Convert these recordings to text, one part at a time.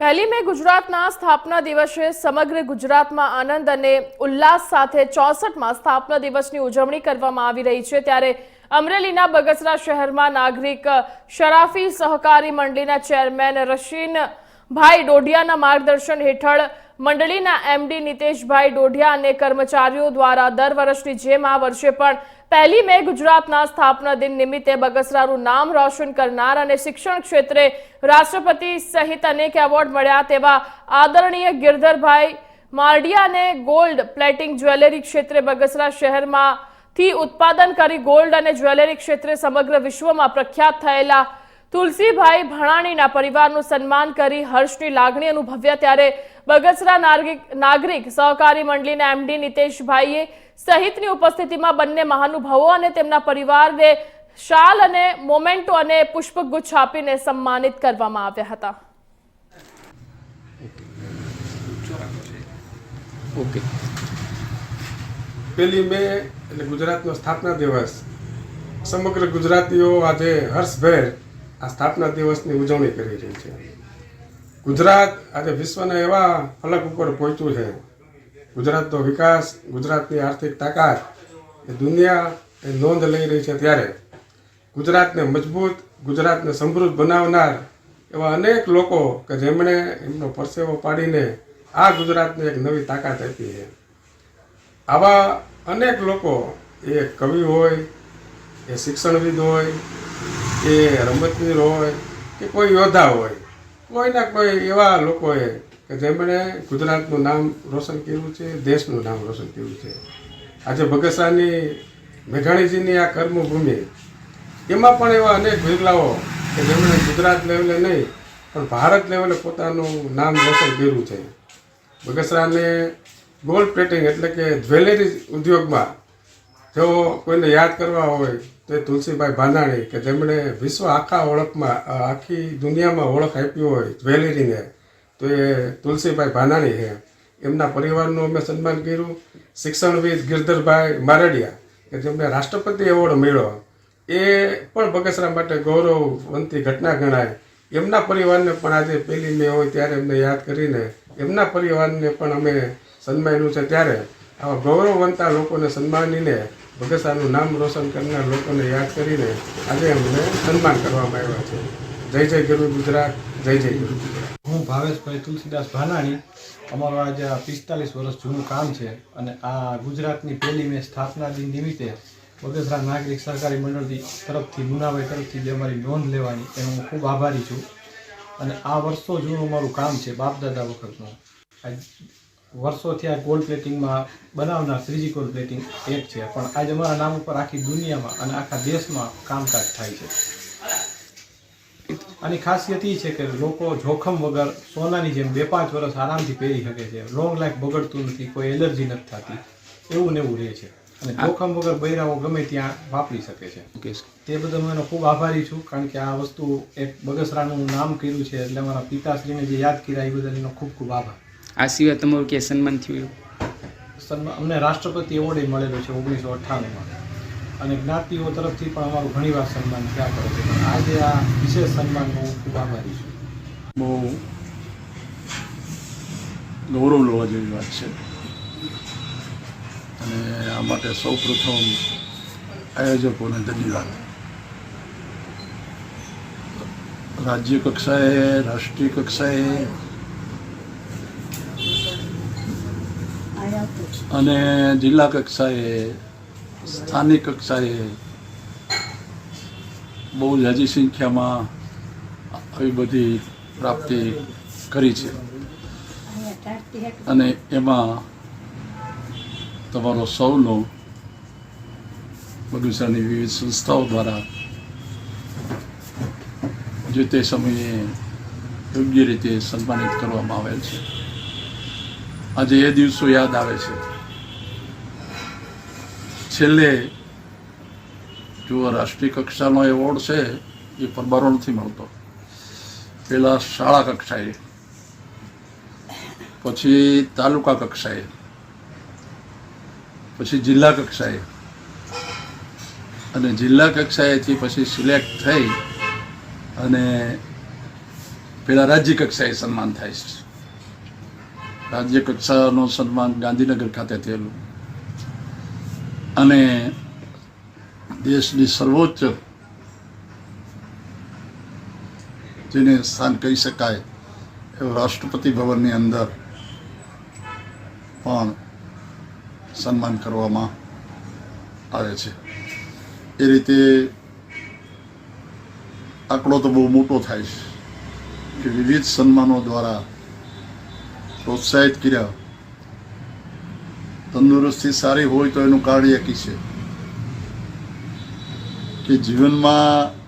પહેલી મે ગુજરાતના સ્થાપના દિવસે સમગ્ર ગુજરાતમાં આનંદ અને ઉલ્લાસ સાથે ચોસઠમાં સ્થાપના દિવસની ઉજવણી કરવામાં આવી રહી છે. ત્યારે અમરેલીના બગસરા શહેરમાં નાગરિક શરાફી સહકારી મંડળીના ચેરમેન રશીન ભાઈ ડોઢિયાના માર્ગદર્શન હેઠળ મંડળીના એમડી નિતેશભાઈ ડોઢિયા અને કર્મચારીઓ દ્વારા દર વર્ષની જેમ આ વર્ષે પણ પહેલી મે ગુજરાતના સ્થાપના દિન નિમિત્તે બગસરાનું નામ રોશન કરનાર અને શિક્ષણ ક્ષેત્રે રાષ્ટ્રપતિ સહિત અનેક એવોર્ડ મળ્યા તેવા આદરણીય ગિરધરભાઈ મારડિયાને ગોલ્ડ પ્લેટિંગ જ્વેલરી ક્ષેત્રે બગસરા શહેરમાં થી ઉત્પાદન કરી ગોલ્ડ અને જ્વેલરી ક્ષેત્રે સમગ્ર વિશ્વમાં પ્રખ્યાત થયેલા તુલસીભાઈ ભણાણીના પરિવારનું સન્માન કરી હર્ષની લાગણી અનુભવ્યા ત્યારે બગસરા નાગરિક સહકારી મંડળીના એમડી નિતેશભાઈએ સહિતની ઉપસ્થિતિમાં બંને મહાનુભાવો અને તેમના પરિવારને શાલ અને મોમેન્ટો અને પુષ્પગુચ્છ આપીને સન્માનિત કરવામાં આવ્યા હતા. ઓકે. પહેલી મે એટલે ગુજરાતનો સ્થાપના દિવસ. સમગ્ર ગુજરાતીઓ આજે હર્ષભેર આ સ્થાપના દિવસની ઉજવણી કરી રહી છે. ગુજરાત આજે વિશ્વના એવા ફલક ઉપર પહોંચ્યું છે. ગુજરાતનો વિકાસ, ગુજરાતની આર્થિક તાકાત એ દુનિયા એ નોંધ લઈ રહી છે ત્યારે. ગુજરાતને મજબૂત, ગુજરાતને સમૃદ્ધ બનાવનાર એવા અનેક લોકો કે જેમણે એમનો પરસેવો પાડીને આ ગુજરાતને એક નવી તાકાત આપી છે. આવા અનેક લોકો, એ કવિ હોય, એ શિક્ષણવિદ હોય, એ રમતવીર હોય, કે કોઈ યોદ્ધા હોય કોઈના કોઈ એવા લોકોએ કે જેમણે ગુજરાતનું નામ રોશન કર્યું છે, દેશનું નામ રોશન કર્યું છે. આજે બગસરાની મેઘાણીજીની આ કર્મભૂમિ, એમાં પણ એવા અનેક બિરલાઓ કે જેમણે ગુજરાત લેવલે નહીં, પણ ભારત લેવલે પોતાનું નામ રોશન કર્યું છે. બગસરાને ગોલ્ડ પ્લેટિંગ એટલે કે જ્વેલરી ઉદ્યોગમાં જો કોઈને યાદ કરવા હોય તો એ તુલસીભાઈ ભાંદાણી કે જેમણે વિશ્વ આખા ઓળખમાં આખી દુનિયામાં ઓળખ આપી હોય જ્વેલરીને, તો એ તુલસીભાઈ ભાંદાણી છે. એમના પરિવારનું અમે સન્માન કર્યું. શિક્ષણવિદ ગિરધરભાઈ મારડિયા કે જેમને રાષ્ટ્રપતિ એવોર્ડ મળ્યો. એ પણ બગસરા માટે ગૌરવવંતી ઘટના ગણાય. એમના પરિવારને પણ આજે પહેલી મે હોય ત્યારે એમને યાદ કરીને એમના પરિવારને પણ અમે સન્માન્યું છે ત્યારે. આવા ગૌરવવંતા લોકોને સન્માનીને બગસરાનું નામ રોશન કરનાર લોકોને યાદ કરીને આજે અમને સન્માન કરવામાં આવ્યા છે. જય જય ગુરુ ગુજરાત, જય જય ગુરુ ગુજરાત. હું ભાવેશભાઈ તુલસીદાસ ભાનાણી. અમારું આજે આ પિસ્તાલીસ વર્ષ જૂનું કામ છે અને આ ગુજરાતની પહેલી મેં સ્થાપના દિન નિમિત્તે બગસરા નાગરિક સહકારી મંડળથી તરફથી, મુનાભાઈ તરફથી જે અમારી નોંધ લેવાની, એનો હું ખૂબ આભારી છું. અને આ વર્ષો જૂનું અમારું કામ છે બાપદાદા વખતનું. વર્ષોથી આ ગોલ્ડ પ્લેટિંગમાં બનાવનાર શ્રીજી ગોલ્ડ પ્લેટિંગ એક છે. પણ આજે અમારા નામ ઉપર આખી દુનિયામાં અને આખા દેશમાં કામકાજ થાય છે. આની ખાસિયત એ છે કે લોકો જોખમ વગર સોનાની જેમ બે પાંચ વર્ષ આરામથી પહેરી શકે છે. લોંગ લાઈફ બગડતું નથી કોઈ એલર્જી નથી થતી. એવું ને એવું રહે છે. અને જોખમ વગર બૈરાઓ ગમે ત્યાં વાપરી શકે છે. તે બદલ હું એનો ખૂબ આભારી છું કારણ કે આ વસ્તુ એક બગસરાનું નામ કર્યું છે. એટલે અમારા પિતાશ્રીને જે યાદ કર્યા એ બદલ એનો ખૂબ ખૂબ આભાર. આ સિવાય તમારું ક્યાંય સન્માન થયું એવું? સન્માન અમને રાષ્ટ્રપતિ એવોર્ડ મળેલો છે ઓગણીસો અઠ્ઠાણુંમાં. અને જ્ઞાતિઓ તરફથી પણ અમારું ઘણીવાર સન્માન થયા કરે છે. પણ આજે આ વિશેષ સન્માનનો હું ખૂબ આભારી છું. બહુ ગૌરવ લેવા જેવી વાત છે. અને આ માટે સૌ પ્રથમ આયોજકોને ધન્યવાદ. રાજ્ય કક્ષાએ રાષ્ટ્રીય કક્ષાએ અને જિલ્લા કક્ષાએ, સ્થાનિક કક્ષાએ બહુ જાજી સંખ્યામાં આવી બધી પ્રાપ્તિ કરી છે. અને એમાં તમારો સૌનો બગીચાની વિવિધ સંસ્થાઓ દ્વારા જે તે સમયે યોગ્ય રીતે સન્માનિત કરવામાં આવેલ છે. આજે એ દિવસો યાદ આવે છે. છેલ્લે જો રાષ્ટ્રીય કક્ષાનો એવોર્ડ છે, એ પરબારો નથી મળતો. પહેલાં શાળા કક્ષાએ, પછી તાલુકા કક્ષાએ, પછી જિલ્લા કક્ષાએ અને જિલ્લા કક્ષાએથી પછી સિલેક્ટ થઈ અને પેલા રાજ્ય કક્ષાએ સન્માન થાય છે. રાજ્ય કક્ષાનું સન્માન ગાંધીનગર ખાતે થયેલું. અને દેશની સર્વોચ્ચ જેને સ્થાન કહી શકાય એવું રાષ્ટ્રપતિ ભવનની અંદર પણ સન્માન કરવામાં આવે છે. એ રીતે આંકડો તો બહુ મોટો થાય છે કે વિવિધ સન્માનો દ્વારા પ્રોત્સાહિત કર્યા. તંદુરસ્તી સારી હોય તો એનું કારણ એક છે. કે જીવનમાં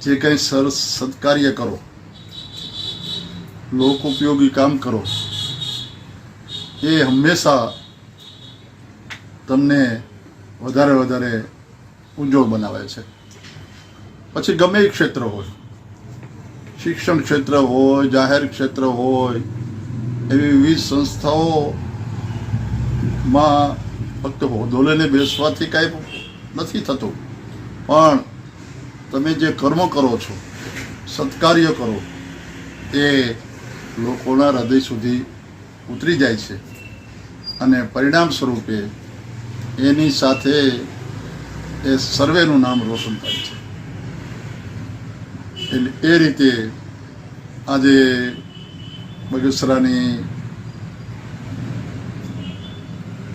જે કંઈ સરસ સત્કાર્ય કરો, લોક ઉપયોગી કામ કરો, એ હંમેશા તમને વધારે વધારે ઉજ્જવળ બનાવે છે. પછી ગમે એ ક્ષેત્ર હોય, શિક્ષણ ક્ષેત્ર હોય, જાહેર ક્ષેત્ર હોય એવી વિવિધ સંસ્થાઓમાં ફક્ત હોદ્દો લઈને બેસવાથી કાંઈ નથી થતું. પણ તમે જે કર્મ કરો છો, સત્કાર્ય કરો, એ લોકોના હૃદય સુધી ઉતરી જાય છે. અને પરિણામ સ્વરૂપે એની સાથે એ સર્વેનું નામ રોશન થાય છે. એટલે એ રીતે આજે બગસરાની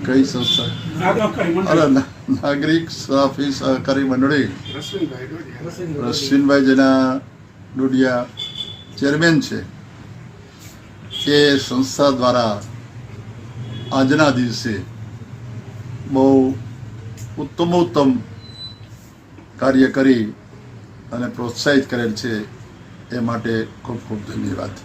કઈ સંસ્થા? અરે નાગરિક સાફી સહકારી મંડળી. રશ્મિનભાઈ રશ્વિનભાઈ જેના ડોડિયા ચેરમેન છે. એ સંસ્થા દ્વારા આજના દિવસે બહુ ઉત્તમોત્તમ કાર્ય કરી અને પ્રોત્સાહિત કરેલ છે એ માટે ખૂબ ખૂબ ધન્યવાદ.